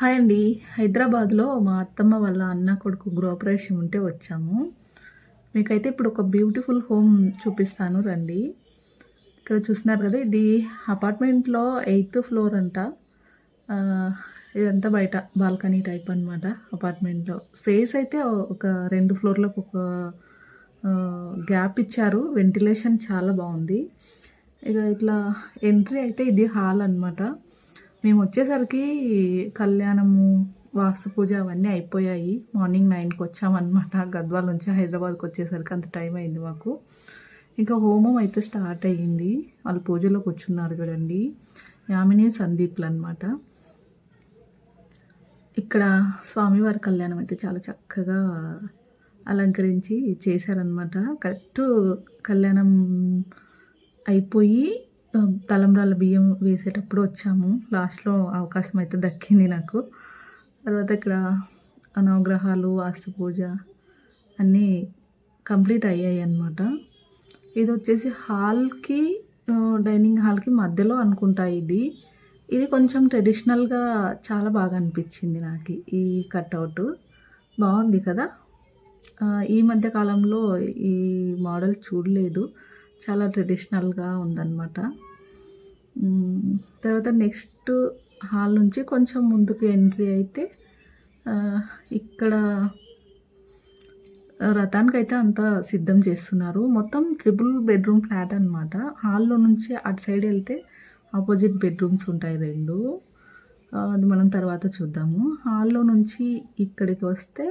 Hi అండి. హైదరాబాద్లో మా అత్తమ్మ వాళ్ళ అన్న కొడుకు గృహప్రవేశం ఉంటే వచ్చాము. మీకైతే ఇప్పుడు ఒక బ్యూటిఫుల్ హోమ్ చూపిస్తాను రండి. ఇక్కడ చూస్తున్నారు కదా ఇది అపార్ట్మెంట్లో ఎయిత్ ఫ్లోర్ అంట. ఇదంతా బయట బాల్కనీ టైప్ అనమాట అపార్ట్మెంట్లో. స్పేస్ అయితే ఒక రెండు ఫ్లోర్లకు ఒక గ్యాప్ ఇచ్చారు. వెంటిలేషన్ చాలా బాగుంది. ఇక ఇట్లా ఎంట్రీ అయితే ఇది హాల్ అన్నమాట. మేము వచ్చేసరికి కళ్యాణము వాస్తు పూజ అవన్నీ అయిపోయాయి. మార్నింగ్ నైన్కి వచ్చామన్నమాట గద్వాల నుంచి హైదరాబాద్కి వచ్చేసరికి అంత టైం అయింది మాకు. ఇంకా హోమం అయితే స్టార్ట్ అయ్యింది. వాళ్ళు పూజలో కూర్చున్నారు చూడండి. యామిని సందీప్లు అనమాట ఇక్కడ స్వామివారి కళ్యాణం అయితే చాలా చక్కగా అలంకరించి చేశారనమాట కరెక్ట్ కళ్యాణం అయిపోయి తలంబ్రాల బియ్యం వేసేటప్పుడు వచ్చాము. లాస్ట్లో అవకాశం అయితే దక్కింది నాకు. తర్వాత ఇక్కడ నవగ్రహాలు వాస్తు పూజ అన్నీ కంప్లీట్ అయ్యాయి అన్నమాట. ఇది వచ్చేసి హాల్కి డైనింగ్ హాల్కి మధ్యలో అనుకుంటా ఇది. ఇది కొంచెం ట్రెడిషనల్గా చాలా బాగా అనిపించింది నాకు ఈ కట్అవుట్. బాగుంది కదా? ఈ మధ్య కాలంలో ఈ మోడల్ చూడలేదు. చాలా ట్రెడిషనల్గా ఉందన్నమాట. తర్వాత నెక్స్ట్ హాల్ నుంచి కొంచెం ముందుకు ఎంట్రీ అయితే ఇక్కడ రథానికి అయితే అంతా సిద్ధం చేస్తున్నారు. మొత్తం ట్రిపుల్ బెడ్రూమ్ ఫ్లాట్ అనమాట హాల్లో నుంచి అటు సైడ్ వెళ్తే ఆపోజిట్ బెడ్రూమ్స్ ఉంటాయి రెండు. అది మనం తర్వాత చూద్దాము. హాల్లో నుంచి ఇక్కడికి వస్తే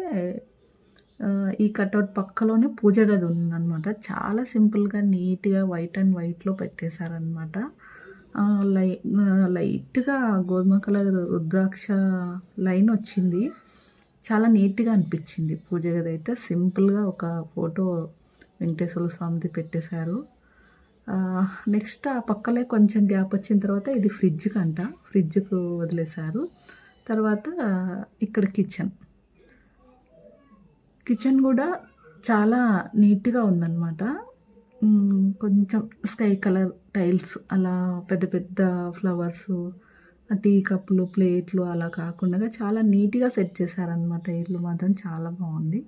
ఈ కట్అవుట్ పక్కలోనే పూజ గది ఉందన్నమాట. చాలా సింపుల్గా నీట్గా వైట్ అండ్ వైట్లో పెట్టేశారనమాట లై లైట్గా గోధుమ కలర్ రుద్రాక్ష లైన్ వచ్చింది. చాలా నీట్గా అనిపించింది పూజ గది అయితే. సింపుల్గా ఒక ఫోటో వెంకటేశ్వర స్వామిది పెట్టేశారు. నెక్స్ట్ ఆ పక్కలే కొంచెం గ్యాప్ వచ్చిన తర్వాత ఇది ఫ్రిడ్జ్కి అంట ఫ్రిడ్జ్కు వదిలేశారు. తర్వాత ఇక్కడ కిచెన్. కిచెన్ కూడా చాలా నీట్గా ఉందన్నమాట. కొంచెం స్కై కలర్ టైల్స్ అలా పెద్ద పెద్ద ఫ్లవర్స్ టీ కప్పులు ప్లేట్లు అలా కాకుండా చాలా నీట్గా సెట్ చేశారనమాట ఇల్లు మాత్రం చాలా బాగుంది.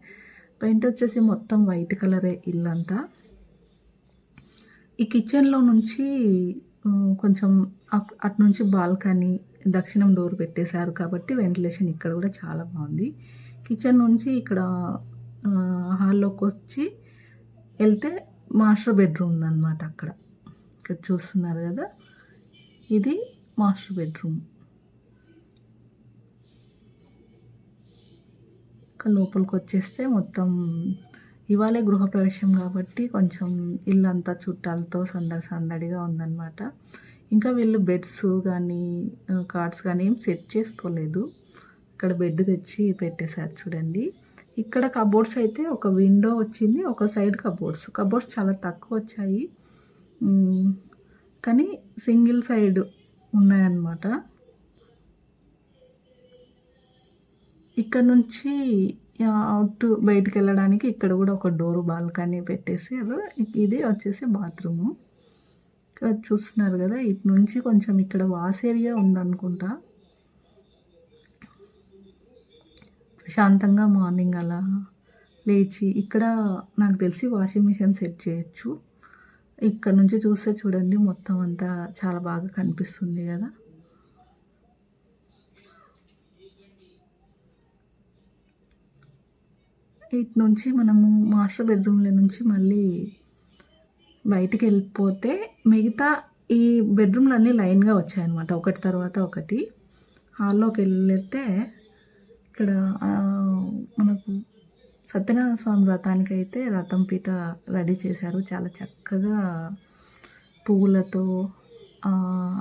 పెయింట్ వచ్చేసి మొత్తం వైట్ కలరే ఇల్లు అంతా. ఈ కిచెన్లో నుంచి కొంచెం అటు నుంచి బాల్కనీ దక్షిణం డోర్ పెట్టేశారు కాబట్టి వెంటిలేషన్ ఇక్కడ కూడా చాలా బాగుంది. కిచెన్ నుంచి ఇక్కడ హాల్లోకి వచ్చి వెళ్తే మాస్టర్ బెడ్రూమ్ ఉందన్నమాట అక్కడ. ఇక్కడ చూస్తున్నారు కదా ఇది మాస్టర్ బెడ్రూమ్. ఇంకా లోపలికి వచ్చేస్తే మొత్తం ఇవాళే గృహప్రవేశం కాబట్టి కొంచెం ఇల్లంతా చుట్టాలతో సందడి సందడిగా ఉందన్నమాట. ఇంకా వీళ్ళు బెడ్స్ కానీ కార్డ్స్ కానీ ఏం సెట్ చేసుకోలేదు. ఇక్కడ బెడ్ తెచ్చి పెట్టేశారు చూడండి. ఇక్కడ కబోర్డ్స్ అయితే ఒక విండో వచ్చింది ఒక సైడ్ కబోర్డ్స్. కబోర్డ్స్ చాలా తక్కువ వచ్చాయి. కానీ సింగిల్ సైడ్ ఉన్నాయన్నమాట. ఇక్కడ నుంచి అవుట్ బయటకు వెళ్ళడానికి ఇక్కడ కూడా ఒక డోర్ బాల్కనీ పెట్టేసి ఇది వచ్చేసి బాత్రూము. చూస్తున్నారు కదా ఇటు నుంచి కొంచెం ఇక్కడ వాస్ ఏరియా ఉందనుకుంటా. ప్రశాంతంగా మార్నింగ్ అలా లేచి ఇక్కడ నాకు తెలిసి వాషింగ్ మిషన్ సెట్ చేయొచ్చు. ఇక్కడ నుంచి చూస్తే చూడండి మొత్తం అంతా చాలా బాగా కనిపిస్తుంది కదా. ఇటు నుంచి మనము మాస్టర్ బెడ్రూమ్లో నుంచి మళ్ళీ బయటికి వెళ్ళిపోతే మిగతా ఈ బెడ్రూమ్లు అన్నీ లైన్గా వచ్చాయన్నమాట. ఒకటి తర్వాత ఒకటి. హాల్లోకి వెళ్తే ఇక్కడ మనకు సత్యనారాయణ స్వామి వ్రతానికి అయితే రథం పీట రెడీ చేశారు. చాలా చక్కగా పువ్వులతో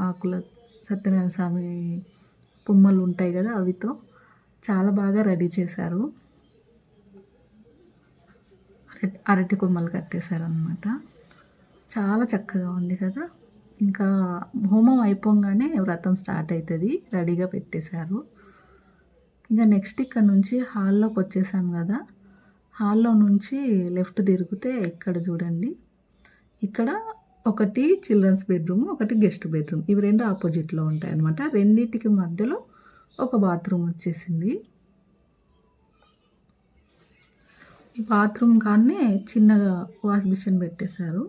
ఆకుల సత్యనారాయణ స్వామి కొమ్మలు ఉంటాయి కదా అవితో. చాలా బాగా రెడీ చేశారు. అరటి అరటి కొమ్మలు కట్టేశారనమాట చాలా చక్కగా ఉంది కదా. ఇంకా హోమం అయిపోగానే వ్రతం స్టార్ట్ అవుతుంది రెడీగా పెట్టేశారు. ఇంకా నెక్స్ట్ ఇక్కడ నుంచి హాల్లోకి వచ్చేసాం కదా. హాల్లో నుంచి లెఫ్ట్ తిరిగితే ఇక్కడ చూడండి. ఇక్కడ ఒకటి చిల్డ్రన్స్ బెడ్రూమ్ ఒకటి గెస్ట్ బెడ్రూమ్. ఇవి రెండు ఆపోజిట్లో ఉంటాయి అనమాట రెండింటికి మధ్యలో ఒక బాత్రూమ్ వచ్చేసింది. ఈ బాత్రూమ్ కానీ చిన్నగా వాష్ మిషన్ పెట్టేశారు.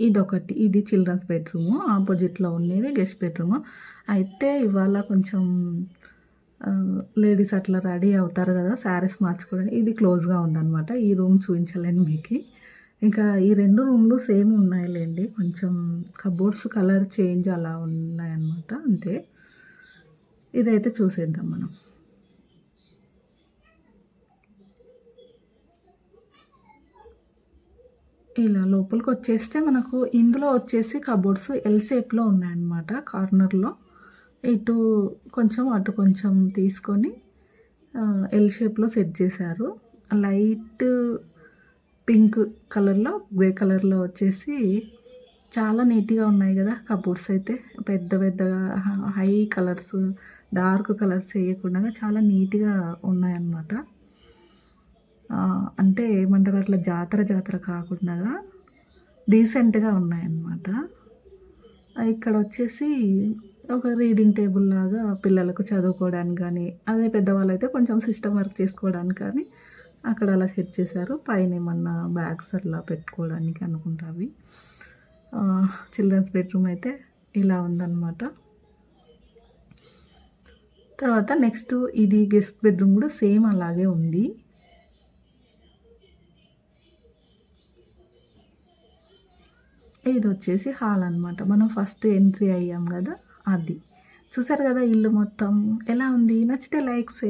ఇదొకటి. ఇది చిల్డ్రన్స్ బెడ్రూమ్. ఆపోజిట్లో ఉండేది గెస్ట్ బెడ్రూమ్. అయితే ఇవాళ కొంచెం లేడీస్ అట్లా రెడీ అవుతారు కదా శారీస్ మార్చుకోవడానికి. ఇది క్లోజ్గా ఉందన్నమాట. ఈ రూమ్ చూపించలేను మీకు. ఇంకా ఈ రెండు రూమ్లు సేమ్ ఉన్నాయిలేండి. కొంచెం కబోర్డ్స్ కలర్ చేంజ్ అలా ఉన్నాయన్నమాట. అంతే. ఇదైతే చూసేద్దాం మనం. ఇలా లోపలికి వచ్చేస్తే మనకు ఇందులో వచ్చేసి కబోర్డ్స్ ఎల్ షేప్లో ఉన్నాయన్నమాట కార్నర్లో ఇటు కొంచెం అటు కొంచెం తీసుకొని ఎల్ షేప్లో సెట్ చేశారు. లైట్ పింక్ కలర్లో గ్రే కలర్లో వచ్చేసి చాలా నీట్గా ఉన్నాయి కదా కబోర్డ్స్ అయితే. పెద్ద పెద్దగా హై కలర్స్ డార్క్ కలర్స్ వేయకుండా చాలా నీట్గా ఉన్నాయన్నమాట. అంటే ఏమంటారు? అట్లా జాతర జాతర కాకుండా డీసెంట్గా ఉన్నాయన్నమాట. ఇక్కడ వచ్చేసి ఒక రీడింగ్ టేబుల్ లాగా పిల్లలకు చదువుకోవడానికి కానీ అదే పెద్దవాళ్ళు అయితే కొంచెం సిస్టమ్ వర్క్ చేసుకోవడానికి కానీ అక్కడ అలా సెట్ చేశారు. పైన ఏమన్నా బ్యాగ్స్ అట్లా పెట్టుకోవడానికి అనుకుంటా అవి. చిల్డ్రన్స్ బెడ్రూమ్ అయితే ఇలా ఉందన్నమాట. తర్వాత నెక్స్ట్ ఇది గెస్ట్ బెడ్రూమ్ కూడా సేమ్ అలాగే ఉంది. ఇది వచ్చేసి హాల్ అనమాట మనం ఫస్ట్ ఎంట్రీ అయ్యాం కదా అది. చూసారు కదా ఇల్లు మొత్తం ఎలా ఉంది? నచ్చితే లైక్స్